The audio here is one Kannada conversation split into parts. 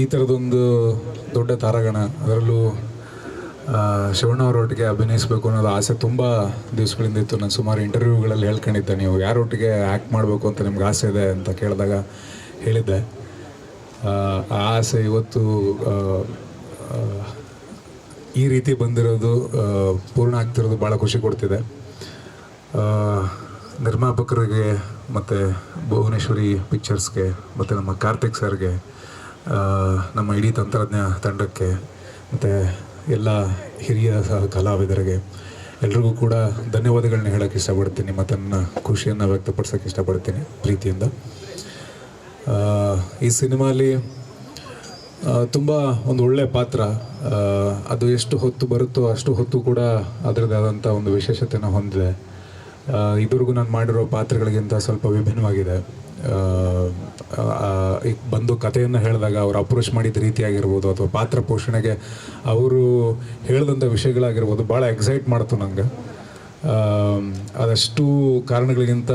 ಈ ಥರದೊಂದು ದೊಡ್ಡ ತಾರಾಗಣ, ಅದರಲ್ಲೂ ಶಿವಣ್ಣ ಅವರೊಟ್ಟಿಗೆ ಅಭಿನಯಿಸಬೇಕು ಅನ್ನೋದು ಆಸೆ ತುಂಬ ದಿವಸಗಳಿಂದ ಇತ್ತು. ನಾನು ಸುಮಾರು ಇಂಟರ್ವ್ಯೂಗಳಲ್ಲಿ ಹೇಳ್ಕೊಂಡಿದ್ದೆ, ನೀವು ಯಾರೊಟ್ಟಿಗೆ ಆ್ಯಕ್ಟ್ ಮಾಡಬೇಕು ಅಂತ ನಿಮ್ಗೆ ಆಸೆ ಇದೆ ಅಂತ ಕೇಳಿದಾಗ ಹೇಳಿದ್ದೆ. ಆ ಆಸೆ ಇವತ್ತು ಈ ರೀತಿ ಬಂದಿರೋದು ಪೂರ್ಣ ಆಗ್ತಿರೋದು ಭಾಳ ಖುಷಿ ಕೊಡ್ತಿದೆ. ನಿರ್ಮಾಪಕರಿಗೆ ಮತ್ತು ಭುವನೇಶ್ವರಿ ಪಿಕ್ಚರ್ಸ್ಗೆ ಮತ್ತು ನಮ್ಮ ಕಾರ್ತಿಕ್ ಸರ್ಗೆ ನಮ್ಮ ಇಡೀ ತಂತ್ರಜ್ಞ ತಂಡಕ್ಕೆ ಮತ್ತು ಎಲ್ಲ ಹಿರಿಯ ಸಹ ಕಲಾವಿದರಿಗೆ ಎಲ್ರಿಗೂ ಕೂಡ ಧನ್ಯವಾದಗಳನ್ನ ಹೇಳೋಕ್ಕೆ ಇಷ್ಟಪಡ್ತೀನಿ ಮತ್ತು ನನ್ನ ಖುಷಿಯನ್ನು ವ್ಯಕ್ತಪಡಿಸೋಕ್ಕೆ ಇಷ್ಟಪಡ್ತೀನಿ ಪ್ರೀತಿಯಿಂದ. ಈ ಸಿನಿಮಾಲಿ ತುಂಬ ಒಂದು ಒಳ್ಳೆಯ ಪಾತ್ರ. ಅದು ಎಷ್ಟು ಹೊತ್ತು ಬರುತ್ತೋ ಅಷ್ಟು ಹೊತ್ತು ಕೂಡ ಅದರದ್ದೇ ಆದಂಥ ಒಂದು ವಿಶೇಷತೆನ ಹೊಂದಿದೆ. ಇದುವರೆಗೂ ನಾನು ಮಾಡಿರೋ ಪಾತ್ರಗಳಿಗಿಂತ ಸ್ವಲ್ಪ ವಿಭಿನ್ನವಾಗಿದೆ. ಬಂದು ಕಥೆಯನ್ನು ಹೇಳಿದಾಗ ಅವರು ಅಪ್ರೋಚ್ ಮಾಡಿದ ರೀತಿಯಾಗಿರ್ಬೋದು ಅಥವಾ ಪಾತ್ರ ಪೋಷಣೆಗೆ ಅವರು ಹೇಳಿದಂಥ ವಿಷಯಗಳಾಗಿರ್ಬೋದು ಭಾಳ ಎಕ್ಸೈಟ್ ಮಾಡ್ತು ಆಮ್, ಅದಷ್ಟು ಕಾರಣಗಳಿಗಿಂತ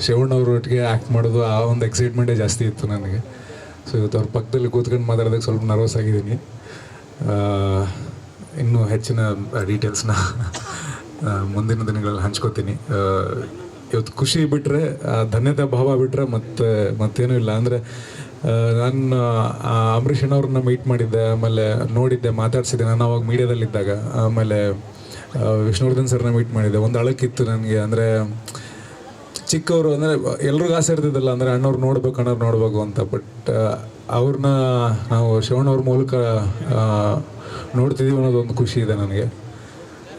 ಶಿವಣ್ಣವ್ರೊಟ್ಟಿಗೆ ಆ್ಯಕ್ಟ್ ಮಾಡೋದು ಆ ಒಂದು ಎಕ್ಸೈಟ್ಮೆಂಟೇ ಜಾಸ್ತಿ ಇತ್ತು ನನಗೆ. ಸೊ ಇವತ್ತು ಅವ್ರ ಪಕ್ಕದಲ್ಲಿ ಕೂತ್ಕೊಂಡು ಮಾತಾಡೋದಕ್ಕೆ ಸ್ವಲ್ಪ ನರ್ವಸ್ ಆಗಿದ್ದೀನಿ. ಇನ್ನೂ ಹೆಚ್ಚಿನ ಡೀಟೇಲ್ಸ್ನ ಮುಂದಿನ ದಿನಗಳಲ್ಲಿ ಹಂಚ್ಕೋತೀನಿ. ಇವತ್ತು ಖುಷಿ ಬಿಟ್ಟರೆ ಧನ್ಯತೆ ಭಾವ ಬಿಟ್ಟರೆ ಮತ್ತೆ, ಮತ್ತೇನೂ ಇಲ್ಲ. ಅಂದರೆ ನಾನು ಅಂಬರೀಷ್ ಅಣ್ಣವ್ರನ್ನ ಮೀಟ್ ಮಾಡಿದ್ದೆ, ಆಮೇಲೆ ನೋಡಿದ್ದೆ, ಮಾತಾಡ್ಸಿದ್ದೆ ನಾನು ಅವಾಗ ಮೀಡಿಯಾದಲ್ಲಿದ್ದಾಗ. ಆಮೇಲೆ ವಿಷ್ಣುವರ್ಧನ್ ಸರ್ನ ಮೀಟ್ ಮಾಡಿದ್ದೆ. ಒಂದು ಅಳಕಿತ್ತು ನನಗೆ. ಅಂದರೆ, ಚಿಕ್ಕವರು, ಅಂದರೆ, ಎಲ್ರಿಗೂ ಆಸೆ ಇರ್ತಿದ್ದಲ್ಲ, ಅಂದರೆ ಅಣ್ಣವ್ರು ನೋಡ್ಬೇಕು ಅಣ್ಣವ್ರು ನೋಡ್ಬೇಕು ಅಂತ. ಬಟ್ ಅವ್ರನ್ನ ನಾವು ಶಿವಣ್ಣವ್ರ ಮೂಲಕ ನೋಡ್ತಿದ್ದೀವಿ ಅನ್ನೋದೊಂದು ಖುಷಿ ಇದೆ ನನಗೆ.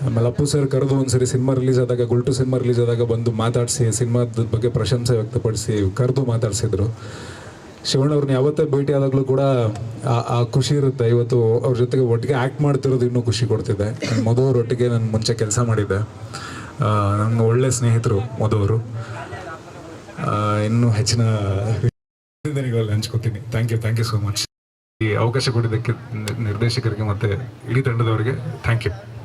ಆಮೇಲೆ ಅಪ್ಪು ಸರ್ ಕರೆದು ಒಂದ್ಸರಿ ಸಿನಿಮಾ ರಿಲೀಸ್ ಆದಾಗ, ಗುಲ್ಟು ಸಿನಿಮಾ ರಿಲೀಸ್ ಆದಾಗ ಬಂದು ಮಾತಾಡಿಸಿ, ಸಿನಿಮಾದ ಬಗ್ಗೆ ಪ್ರಶಂಸೆ ವ್ಯಕ್ತಪಡಿಸಿ ಕರೆದು ಮಾತಾಡಿಸಿದ್ರು. ಶಿವಣ್ಣ ಅವ್ರನ್ನ ಯಾವತ್ತೇ ಭೇಟಿ ಆದಾಗಲೂ ಕೂಡ ಆ- ಖುಷಿ ಇರುತ್ತೆ. ಇವತ್ತು ಅವ್ರ ಜೊತೆಗೆ ಒಟ್ಟಿಗೆ ಆ್ಯಕ್ಟ್ ಮಾಡ್ತಿರೋದು ಇನ್ನೂ ಖುಷಿ ಕೊಡ್ತಿದೆ. ಅವರೊಟ್ಟಿಗೆ ನಾನು ಮುಂಚೆ ಕೆಲಸ ಮಾಡಿದ್ದೆ. ನನ್ನ ಒಳ್ಳೆ ಸ್ನೇಹಿತರು ಮಧುವರು ಇನ್ನೂ ಹೆಚ್ಚಿನ ಹಂಚ್ಕೊತೀನಿ. Thank you thank you so much ಈ ಅವಕಾಶ ಕೊಟ್ಟಿದ್ದಕ್ಕೆ ನಿರ್ದೇಶಕರಿಗೆ ಮತ್ತು ಇಡೀ ತಂಡದವರಿಗೆ ಥ್ಯಾಂಕ್ ಯು